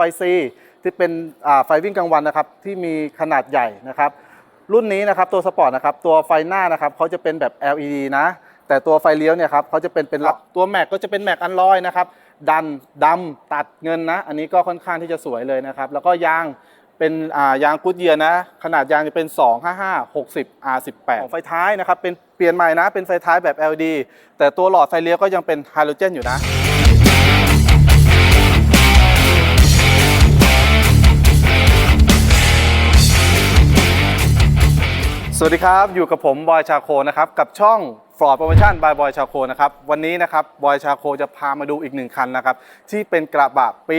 ฟซีที่เป็นอ่าไฟวิ่งกลางวันนะครับที่มีขนาดใหญ่นะครับรุ่นนี้นะครับตัวสปอร์ตนะครับตัวไฟหน้านะครับเขาจะเป็นแบบ LED นะ แต่ตัวไฟเลี้ยวเนี่ยครับเขาจะเป็นเป็นตัวแม็กก็จะเป็นแม็กอันลอยนะครับดันดำตัดเงินนะ อันนี้ก็ค่อนข้างที่จะสวยเลยนะครับ แล้วก็ยางเป็นอ่ายางกูดเยียร์นะ ขนาดยางจะเป็น 255 60 R18 ของไฟท้ายนะครับเป็นเปลี่ยนใหม่นะเป็นไฟท้ายแบบ LED แต่ตัวหลอดไฟเลี้ยวก็ยังเป็นไฮโดรเจนอยู่นะ สวัสดีครับ อยู่กับผมบอยชาโคนะครับ กับช่อง Ford Promotion by บอยชาโคนะครับวันนี้นะครับบอยชาโคจะพามาดูอีกหนึ่งคันนะครับที่เป็นกระบะปี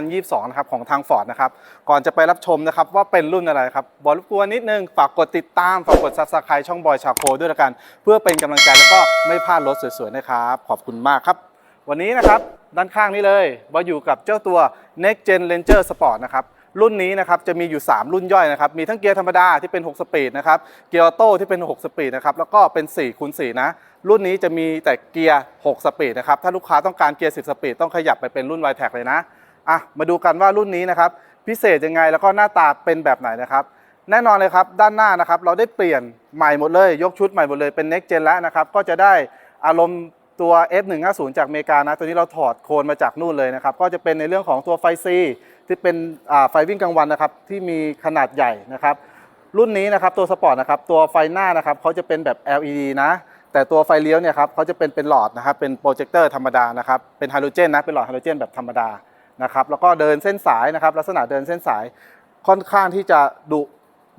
2022 นะครับของทาง Ford นะครับก่อนจะไปรับชมนะครับว่าเป็นรุ่นอะไรครับบอยรบกวนนิดนึง ฝากกดติดตาม ฝากกด Subscribe ช่องบอยชาโคด้วยละกัน เพื่อเป็นกำลังใจแล้วก็ไม่พลาดรถสวยๆนะครับขอบคุณมากครับ วันนี้นะครับด้านข้างนี้เลยบอยอยู่กับเจ้าตัว Next Gen Ranger Sport นะครับ รุ่นนี้นะครับจะมีอยู่ 3 รุ่นย่อยนะครับ มีทั้งเกียร์ธรรมดาที่เป็น 6 สปีดนะครับ เกียร์ออโต้ที่เป็น 6 สปีดนะครับ แล้วก็เป็น4คูณ4นะ รุ่นนี้จะมีแต่เกียร์ 6 สปีดนะครับ ถ้าลูกค้าต้องการเกียร์ 10 สปีดต้องขยับไปเป็นรุ่น y t แทเลยนะ อะ มาดูกันว่ารุ่นนี้นะครับพิเศษยังไงแล้วก็หน้าตาเป็นแบบไหนนะครับแน่นอนเลยครับด้านหน้านะครับเราได้เปลี่ยนใหม่หมดเลย ยกชุดใหม่หมดเลยเป็น next gen แล้วนะครับก็จะได้อารมณ์ ตัว F150 จากอเมริกานะตัวนี้เราถอดโคนมาจากนู่นเลยนะครับก็จะเป็นในเรื่องของตัวไฟซีที่เป็นไฟวิ่งกลางวันนะครับที่มีขนาดใหญ่นะครับรุ่นนี้นะครับตัวสปอร์ตนะครับตัวไฟหน้านะครับเขาจะเป็นแบบ LED นะแต่ตัวไฟเลี้ยวเนี่ยครับเขาจะเป็นเป็นหลอดนะครับเป็นโปรเจคเตอร์ธรรมดานะครับเป็นไฮโดรเจนนะเป็นหลอดไฮโดรเจนแบบธรรมดานะครับแล้วก็เดินเส้นสายนะครับลักษณะเดินเส้นสายค่อนข้างที่จะดุ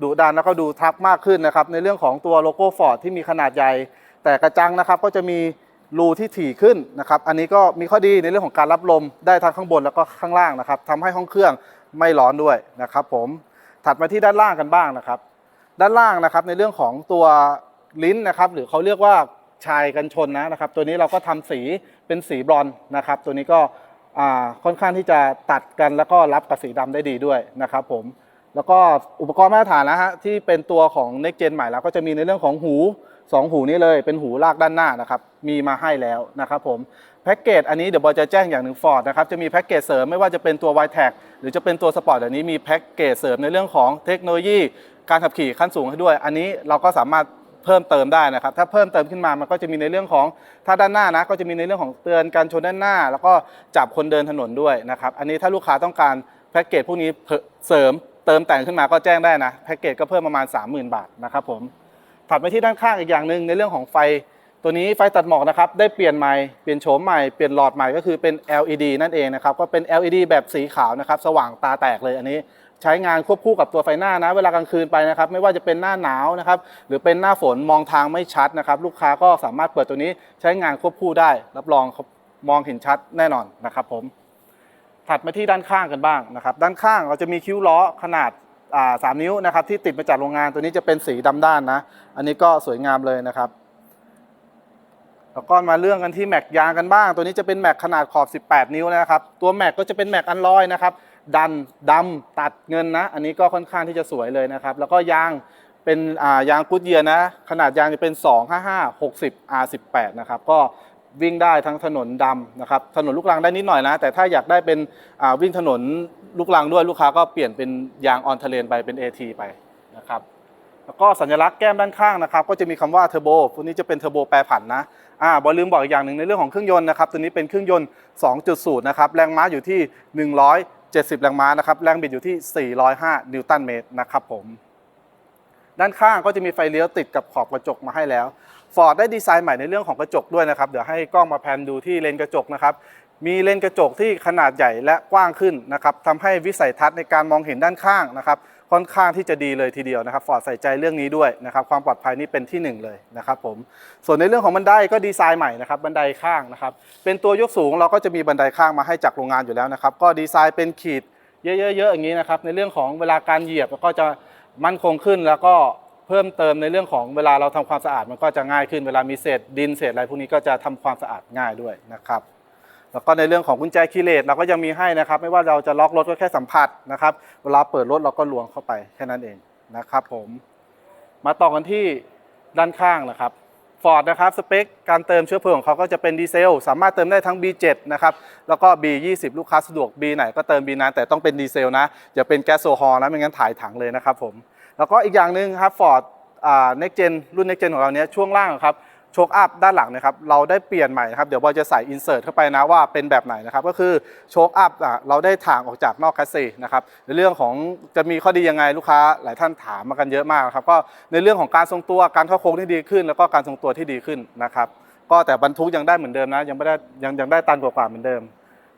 ดุดันแล้วก็ดูทักมากขึ้นนะครับในเรื่องของตัวโลโก้ฟอร์ดที่มีขนาดใหญ่ แต่กระจังนะครับก็จะมี รูที่ถี่ขึ้นนะครับ อันนี้ก็มีข้อดีในเรื่องของการรับลมได้ทั้งข้างบนแล้วก็ข้างล่างนะครับทำให้ห้องเครื่องไม่ร้อนด้วยนะครับผม ถัดมาที่ด้านล่างกันบ้างนะครับ ด้านล่างนะครับในเรื่องของตัวลิ้นนะครับ หรือเขาเรียกว่าชายกันชนนะนะครับ ตัวนี้เราก็ทำสีเป็นสีบรอนนะครับ ตัวนี้ก็ค่อนข้างที่จะตัดกันแล้วก็รับกับสีดำได้ดีด้วยนะครับผม แล้วก็อุปกรณ์มาตรฐานนะฮะที่เป็นตัวของ Next Gen ใหม่แล้วก็จะมีในเรื่องของหู 2 หูนี้เลยเป็นหูลากด้านหน้านะครับมีมาให้แล้วนะครับผมแพ็กเกจอันนี้เดี๋ยวบอยจะแจ้งอย่างหนึ่งฟอร์ดนะครับจะมีแพ็กเกจเสริมไม่ว่าจะเป็นตัว y t a g หรือจะเป็นตัวสปอร์ตเดี๋ยวนี้มีแพ็กเกจเสริมในเรื่องของเทคโนโลยี การขับขี่ขั้นสูงให้ด้วย อันนี้เราก็สามารถเพิ่มเติมได้นะครับ ถ้าเพิ่มเติมขึ้นมา มันก็จะมีในเรื่องของ ถ้าด้านหน้านะ ก็จะมีในเรื่องของเตือนการชนด้านหน้า แล้วก็จับคนเดินถนนด้วยนะครับ อันนี้ถ้าลูกค้าต้องการแพ็กเกจพวกนี้เพิ่มเสริมเติมแต่งขึ้นมาก็แจ้งได้นะ แพ็กเกจก็เพิ่มประมาณ 30,000 บาทนะครับผม ถัดไปที่ด้านข้างอีกอย่างหนึ่งในเรื่องของไฟ ตัวนี้ไฟตัดหมอกนะครับได้เปลี่ยนใหม่เปลี่ยนโฉมใหม่เปลี่ยนหลอดใหม่ก็คือเป็น LED นั่นเองนะครับก็เป็น LED แบบสีขาวนะครับสว่างตาแตกเลยอันนี้ใช้งานควบคู่กับตัวไฟหน้านะ เวลากลางคืนไปนะครับ ไม่ว่าจะเป็นหน้าหนาวนะครับ หรือเป็นหน้าฝนมองทางไม่ชัดนะครับ ลูกค้าก็สามารถเปิดตัวนี้ใช้งานควบคู่ได้ รับรองมองเห็นชัดแน่นอนนะครับ ผม ถัดมาที่ด้านข้างกันบ้างนะครับ ด้านข้างเราจะมีคิ้วล้อขนาด สามนิ้วนะครับที่ติดมาจากโรงงานตัวนี้จะเป็นสีดำด้านนะ อันนี้ก็สวยงามเลยนะครับแล้วก็มาเรื่องกันที่แม็กยางกันบ้าง ตัวนี้จะเป็นแม็กขนาดขอบ 18 นิ้วนะครับ ตัวแม็กก็จะเป็นแม็กอันลอยนะครับ ดันดำตัดเงินนะ อันนี้ก็ค่อนข้างที่จะสวยเลยนะครับ แล้วก็ยางเป็นอ่ายางกูดเยียนะ ขนาดยางจะเป็น 255 60 R18 นะครับ ก็ วิ่งได้ทั้งถนนดำนะครับถนนลูกรังได้นิดหน่อยนะ แต่ถ้าอยากได้เป็นวิ่งถนนลูกรังด้วยลูกค้าก็เปลี่ยนเป็นยางออนเทเลนไปเป็น AT ไปนะครับแล้วก็สัญลักษณ์แก้มด้านข้างนะครับก็จะมีคำว่าเทอร์โบตัวนี้จะเป็นเทอร์โบแปรผันนะอ่าบอลืมบอกอีกอย่างหนึ่งในเรื่องของเครื่องยนต์นะครับตัวนี้เป็นเครื่องยนต์ 2.0 นะครับแรงม้าอยู่ที่ 170 แรงม้านะครับแรงบิดอยู่ที่ 405 นิวตันเมตรนะครับผม ด้านข้างก็จะมีไฟเลี้ยวติดกับขอบกระจกมาให้แล้วฟอร์ดได้ดีไซน์ใหม่ในเรื่องของกระจกด้วยนะครับ เดี๋ยวให้กล้องมาแพนดูที่เลนกระจกนะครับ มีเลนกระจกที่ขนาดใหญ่และกว้างขึ้นนะครับทำให้วิสัยทัศน์ในการมองเห็นด้านข้างนะครับ ค่อนข้างที่จะดีเลยทีเดียวนะครับฟอร์ดใส่ใจเรื่องนี้ด้วยนะครับ ความปลอดภัยนี่เป็นที่หนึ่งเลยนะครับผม ส่วนในเรื่องของบันไดก็ดีไซน์ใหม่นะครับ บันไดข้างนะครับ เป็นตัวยกสูงเราก็จะมีบันไดข้างมาให้จากโรงงานอยู่แล้วนะครับ ก็ดีไซน์เป็นขีดเยอะๆๆอย่างนี้นะครับ ในเรื่องของเวลาการเหยียบก็จะ มั่นคงขึ้นแล้วก็เพิ่มเติมในเรื่องของเวลาเราทำความสะอาดมันก็จะง่ายขึ้นเวลามีเศษดินเศษอะไรพวกนี้ก็จะทำความสะอาดง่ายด้วยนะครับ แล้วก็ในเรื่องของกุญแจคีย์เลสเราก็ยังมีให้นะครับ ไม่ว่าเราจะล็อกรถก็แค่สัมผัสนะครับ เวลาเปิดรถเราก็ลวงเข้าไปแค่นั้นเองนะครับ ผม มาต่อกันที่ด้านข้างนะครับ Ford นะครับสเปคการเติมเชื้อเพลิงของเขาก็จะเป็นดีเซล สามารถเติมได้ทั้ง B7 นะครับแล้วก็ B20 ลูกค้าสะดวก B ไหนก็เติม B นั้นแต่ต้องเป็นดีเซลนะอย่าเป็นแก๊สโซฮอลนะไม่งั้นถ่ายถังเลยนะครับผมแล้วก็อีกอย่างหนึ่งครับ Ford อ่า Next Gen รุ่นเน็กเจนของเราเนี้ยช่วงล่างครับ โชคอัพด้านหลังนะครับเราได้เปลี่ยนใหม่นะครับเดี๋ยวบอยจะใส่อินเสิร์ตเข้าไปนะว่าเป็นแบบไหนนะครับก็คือโชคอัพอะเราได้ถ่างออกจากนอกแคสซีนะครับในเรื่องของจะมีข้อดียังไงลูกค้าหลายท่านถามมากันเยอะมากครับก็ในเรื่องของการทรงตัวการเข้าโค้งที่ดีขึ้น แล้วก็การทรงตัวที่ดีขึ้นนะครับก็แต่บรรทุกยังได้เหมือนเดิมนะยังไม่ได้ยังยังได้ตันกว่าๆเหมือนเดิม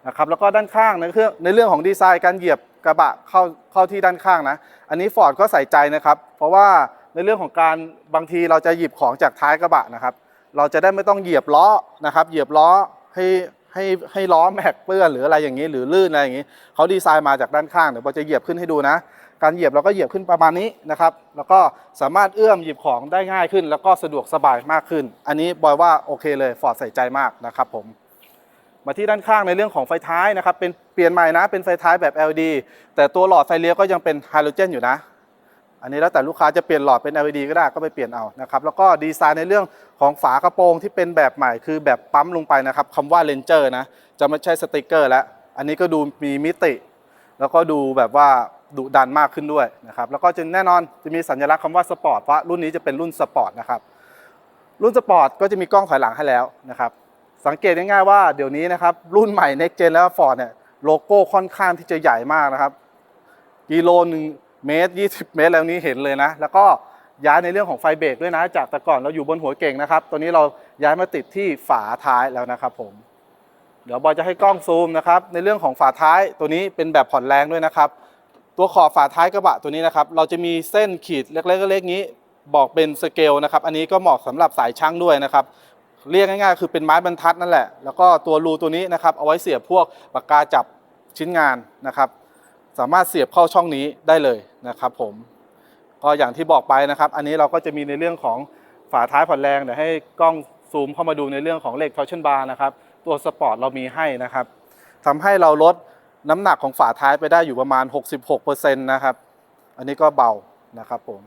นะครับแล้วก็ด้านข้างในเครื่องในเรื่องของดีไซน์การเหยียบกระบะเข้าเข้าที่ด้านข้างนะ อันนี้ฟอร์ดก็ใส่ใจนะครับ เพราะว่าในเรื่องของการบางทีเราจะหยิบของจากท้ายกระบะนะครับ เราจะได้ไม่ต้องเหยียบล้อนะครับ เหยียบล้อให้ให้ให้ล้อแม็กเปื้อนหรืออะไรอย่างนี้หรือลื่นอะไรอย่างนี้เขาดีไซน์มาจากด้านข้างเดี๋ยวเราจะเหยียบขึ้นให้ดูนะ การเหยียบเราก็เหยียบขึ้นประมาณนี้นะครับ แล้วก็สามารถเอื้อมหยิบของได้ง่ายขึ้น แล้วก็สะดวกสบายมากขึ้น อันนี้บอยว่าโอเคเลยฟอร์ดใส่ใจมากนะครับผมมาที่ด้านข้างในเรื่องของไฟท้ายนะครับเป็นเปลี่ยนใหม่นะเป็นไฟท้ายแบบ LED แต่ตัวหลอดไฟเลี้ยวก็ยังเป็นไฮโดรเจนอยู่นะ อันนี้แล้วแต่ลูกค้าจะเปลี่ยนหลอดเป็น LED ก็ได้ก็ไปเปลี่ยนเอานะครับแล้วก็ดีไซน์ในเรื่องของฝากระโปรงที่เป็นแบบใหม่คือแบบปั๊มลงไปนะครับคำว่าเลนเจอร์นะจะไม่ใช่สติกเกอร์แล้วอันนี้ก็ดูมีมิติ แล้วก็ดูแบบว่าดุดันมากขึ้นด้วยนะครับแล้วก็จะแน่นอนจะมีสัญลักษณ์คำว่าสปอร์ตเพราะรุ่นนี้จะเป็นรุ่นสปอร์ตนะครับรุ่นสปอร์ตก็จะมีกล้องถอยหลังให้แล้วนะครับสังเกตง่ายๆว่าเดี๋ยวนี้นะครับรุ่นใหม่ Next Gen แล้ว Ford เนี่ยโลโก้ค่อนข้างที่จะใหญ่มากนะครับกิโลหนึ่ง เมตร 20 เมตรแล้วนี้เห็นเลยนะ แล้วก็ย้ายในเรื่องของไฟเบรกด้วยนะ จากแต่ก่อนเราอยู่บนหัวเก่งนะครับ ตัวนี้เราย้ายมาติดที่ฝาท้ายแล้วนะครับผม เดี๋ยวบอยจะให้กล้องซูมนะครับ ในเรื่องของฝาท้ายตัวนี้เป็นแบบผ่อนแรงด้วยนะครับ ตัวขอบฝาท้ายกระบะตัวนี้นะครับ เราจะมีเส้นขีดเล็กๆเล็กๆนี้ บอกเป็นสเกลนะครับ อันนี้ก็เหมาะสำหรับสายช่างด้วยนะครับ เรียกง่ายๆ คือเป็นไม้บรรทัดนั่นแหละ แล้วก็ตัวรูตัวนี้นะครับ เอาไว้เสียบพวกปากกาจับชิ้นงานนะครับ สามารถเสียบเข้าช่องนี้ได้เลยนะครับผมก็อย่างที่บอกไปนะครับ อันนี้เราก็จะมีในเรื่องของฝาท้ายผ่อนแรงเดี๋ยวให้กล้องซูมเข้ามาดูในเรื่องของเหล็กทอร์ชันบาร์นะครับตัวสปอร์ตเรามีให้นะครับทำให้เราลดน้ำหนักของฝาท้ายไปได้อยู่ประมาณ 66%นะครับ อันนี้ก็เบานะครับผม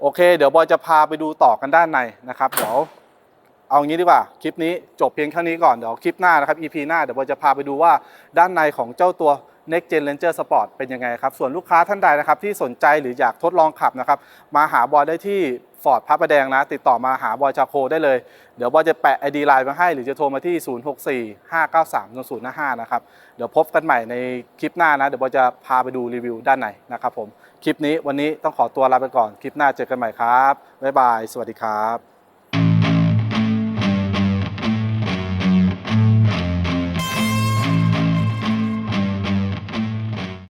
โอเค เดี๋ยวบอยจะพาไปดูต่อกันด้านในนะครับเดี๋ยวเอางี้ดีกว่าคลิปนี้จบเพียงเท่นี้ก่อนเดี๋ยวคลิปหน้านะครับ EP หน้าเดี๋ยวบอยจะพาไปดูว่าด้านในของเจ้าตัว Next Gen Ranger Sport เป็นยังไงครับ ส่วนลูกค้าท่านใดนะครับที่สนใจหรืออยากทดลองขับนะครับมาหาบอยได้ที่ฟอร์ดพระประแดงนะ ติดต่อมาหาบอยชาโคได้เลย เดี๋ยวบอยจะแปะ ID ไลน์มาให้ หรือจะโทรมาที่ 0645930055 นะครับ เดี๋ยวพบกันใหม่ในคลิปหน้านะ เดี๋ยวบอยจะพาไปดูรีวิวด้านในนะครับผม คลิปนี้วันนี้ต้องขอตัวลาไปก่อน คลิปหน้าเจอกันใหม่ครับ บ๊ายบาย สวัสดีครับ